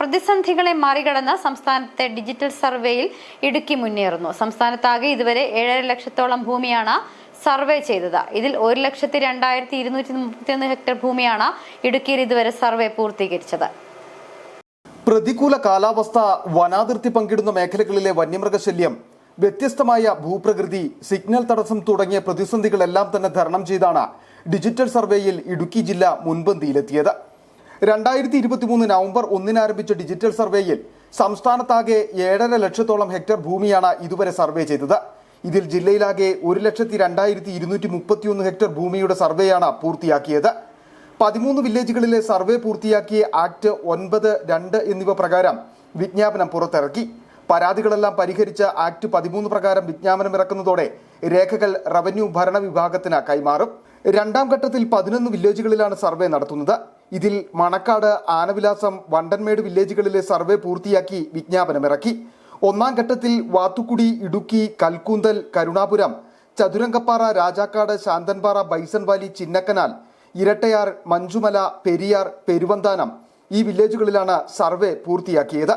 പ്രതിസന്ധികളെ മറികടന്ന് സംസ്ഥാനത്തെ ഡിജിറ്റൽ സർവേയിൽ ഇടുക്കി മുന്നേറുന്നു. സംസ്ഥാനത്താകെ ഇതുവരെ ഏഴര ലക്ഷത്തോളം ഭൂമിയാണ് സർവേ ചെയ്തത്. ഇതിൽ ഒരു ലക്ഷത്തി രണ്ടായിരത്തി ഇരുന്നൂറ്റി മുപ്പത്തിയൊന്ന് ഹെക്ടർ ഭൂമിയാണ് ഇടുക്കിയിൽ ഇതുവരെ സർവേ പൂർത്തീകരിച്ചത്. പ്രതികൂല കാലാവസ്ഥ വനാതിർത്തി പങ്കിടുന്ന മേഖലകളിലെ വന്യമൃഗശല്യം വ്യത്യസ്തമായ ഭൂപ്രകൃതി സിഗ്നൽ തടസ്സം തുടങ്ങിയ പ്രതിസന്ധികളെല്ലാം തന്നെ തരണം ചെയ്താണ് ഡിജിറ്റൽ സർവേയിൽ ഇടുക്കി ജില്ല മുൻപന്തിയിലെത്തിയത്. രണ്ടായിരത്തി ഇരുപത്തി മൂന്ന് നവംബർ ഒന്നിന് ആരംഭിച്ച ഡിജിറ്റൽ സർവേയിൽ സംസ്ഥാനത്താകെ ഏഴര ലക്ഷത്തോളം ഹെക്ടർ ഭൂമിയാണ് ഇതുവരെ സർവേ ചെയ്തത്. ഇതിൽ ജില്ലയിലാകെ ഒരു ലക്ഷത്തി രണ്ടായിരത്തി ഇരുന്നൂറ്റി മുപ്പത്തിയൊന്ന് ഹെക്ടർ ഭൂമിയുടെ സർവേയാണ് പൂർത്തിയാക്കിയത്. പതിമൂന്ന് വില്ലേജുകളിലെ സർവേ പൂർത്തിയാക്കിയ ആക്ട് ഒൻപത് രണ്ട് എന്നിവ പ്രകാരം വിജ്ഞാപനം പുറത്തിറക്കി. പരാതികളെല്ലാം പരിഹരിച്ച ആക്ട് പതിമൂന്ന് പ്രകാരം വിജ്ഞാപനം ഇറക്കുന്നതോടെ രേഖകൾ റവന്യൂ ഭരണ വിഭാഗത്തിന് കൈമാറും. രണ്ടാം ഘട്ടത്തിൽ പതിനൊന്ന് വില്ലേജുകളിലാണ് സർവേ നടത്തുന്നത്. ഇതിൽ മണക്കാട് ആനവിലാസം വണ്ടൻമേട് വില്ലേജുകളിലെ സർവേ പൂർത്തിയാക്കി വിജ്ഞാപനമിറക്കി. ഒന്നാം ഘട്ടത്തിൽ വാത്തുക്കുടി ഇടുക്കി കൽക്കൂന്തൽ കരുണാപുരം ചതുരംഗപ്പാറ രാജാക്കാട് ശാന്തൻപാറ ബൈസൺ വാലി ചിന്നക്കനാൽ ഇരട്ടയാർ മഞ്ചുമല പെരിയാർ പെരുവന്താനം ഈ വില്ലേജുകളിലാണ് സർവേ പൂർത്തിയാക്കിയത്.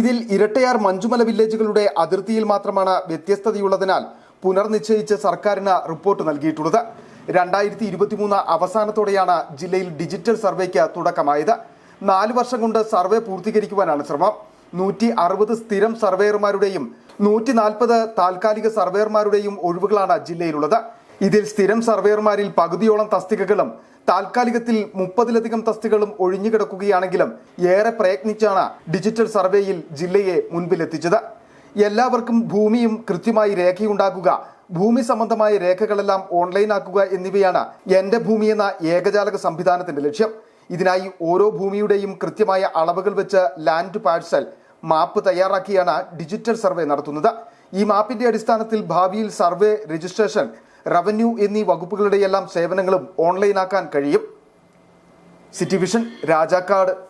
ഇതിൽ ഇരട്ടയാർ മഞ്ചുമല വില്ലേജുകളുടെ അതിർത്തിയിൽ മാത്രമാണ് വ്യത്യസ്തതയുള്ളതിനാൽ പുനർനിശ്ചയിച്ച് സർക്കാരിന് റിപ്പോർട്ട് നൽകിയിട്ടുള്ളത്. രണ്ടായിരത്തി ഇരുപത്തിമൂന്ന് അവസാനത്തോടെയാണ് ജില്ലയിൽ ഡിജിറ്റൽ സർവേക്ക് തുടക്കമായത്. നാല് വർഷം കൊണ്ട് സർവേ പൂർത്തീകരിക്കുവാനാണ് ശ്രമം. നൂറ്റി അറുപത് സ്ഥിരം സർവേയർമാരുടെയും നൂറ്റി നാൽപ്പത് താൽക്കാലിക സർവേയർമാരുടെയും ഒഴിവുകളാണ് ജില്ലയിലുള്ളത്. ഇതിൽ സ്ഥിരം സർവേയർമാരിൽ പകുതിയോളം തസ്തികകളും താൽക്കാലികത്തിൽ മുപ്പതിലധികം തസ്തികകളും ഒഴിഞ്ഞുകിടക്കുകയാണെങ്കിലും ഏറെ പ്രയത്നിച്ചാണ് ഡിജിറ്റൽ സർവേയിൽ ജില്ലയെ മുൻപിലെത്തിച്ചത്. എല്ലാവർക്കും ഭൂമിയും കൃത്യമായി രേഖയുണ്ടാക്കുക. ഭൂമി സംബന്ധമായ രേഖകളെല്ലാം ഓൺലൈനാക്കുക എന്നിവയാണ് എന്റെ ഭൂമി എന്ന ഏകജാലക സംവിധാനത്തിന്റെ ലക്ഷ്യം. ഇതിനായി ഓരോ ഭൂമിയുടെയും കൃത്യമായ അളവുകൾ വെച്ച് ലാൻഡ് പാഴ്സൽ മാപ്പ് തയ്യാറാക്കിയാണ് ഡിജിറ്റൽ സർവേ നടത്തുന്നത്. ഈ മാപ്പിന്റെ അടിസ്ഥാനത്തിൽ ഭാവിയിൽ സർവേ രജിസ്ട്രേഷൻ റവന്യൂ എന്നീ വകുപ്പുകളുടെയെല്ലാം സേവനങ്ങളും ഓൺലൈനാക്കാൻ കഴിയും. City vision Rajakkad.